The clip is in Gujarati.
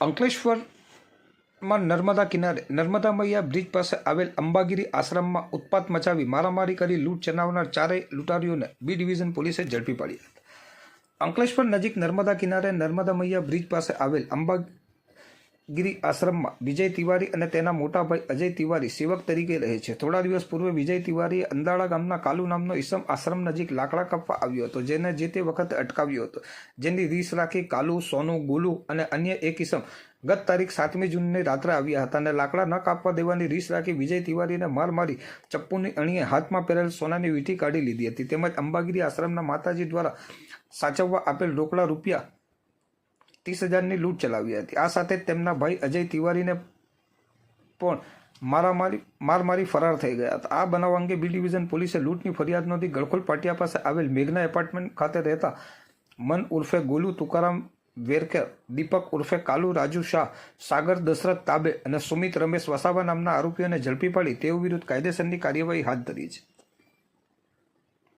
અંકલેશ્વરમાં નર્મદા કિનારે, નર્મદા મૈયા બ્રિજ પાસે આવેલ અંબાગીરી આશ્રમમાં ઉત્પાત મચાવી મારામારી કરી લૂંટ ચલાવનાર ચારેય લૂંટારીઓને બી ડિવિઝન પોલીસે ઝડપી પાડી હતા. અંકલેશ્વર નજીક નર્મદા કિનારે નર્મદા મૈયા બ્રિજ પાસે આવેલ અંબાગીરી આશ્રમમાં વિજય તિવારી અને તેના મોટા ભાઈ અજય તિવારી સેવક તરીકે રહે છે. થોડા દિવસ પૂર્વે વિજય તિવારીએ અંદાળા ગામના કાલુ નામનો ઈસમ આશ્રમ નજીક લાકડા કાપવા આવ્યો હતો, જેને જે તે વખતે અટકાવ્યો હતો. જેની રીસ રાખી કાલુ, સોનું, ગોલુ અને અન્ય એક ઈસમ ગત તારીખ સાતમી જૂનની રાત્રે આવ્યા હતા અને લાકડા ન કાપવા દેવાની રીસ રાખી વિજય તિવારીને માર મારી ચપ્પુની અણીએ હાથમાં પહેરેલ સોનાની વીંટી કાઢી લીધી હતી. તેમજ અંબાગીરી આશ્રમના માતાજી દ્વારા સાચવવા આપેલ રોકડા રૂપિયા ત્રીસ હજારની લૂંટ ચલાવી હતી. આ સાથે તેમના ભાઈ અજય તિવારીને પણ મારામારી, મારમારી ફરાર થઈ ગયા હતા. આ બનાવ અંગે બી ડિવિઝન પોલીસે લૂંટની ફરિયાદ નોંધી ગળખોલ પાટિયા પાસે આવેલ મેઘના એપાર્ટમેન્ટ ખાતે રહેતા મન ઉર્ફે ગોલુ તુકારામ વેરકર, દીપક ઉર્ફે કાલુ રાજુ શાહ, સાગર દશરથ તાબે અને સુમિત રમેશ વસાવા નામના આરોપીઓને ઝડપી પાડી તેઓ વિરુદ્ધ કાયદેસરની કાર્યવાહી હાથ ધરી છે.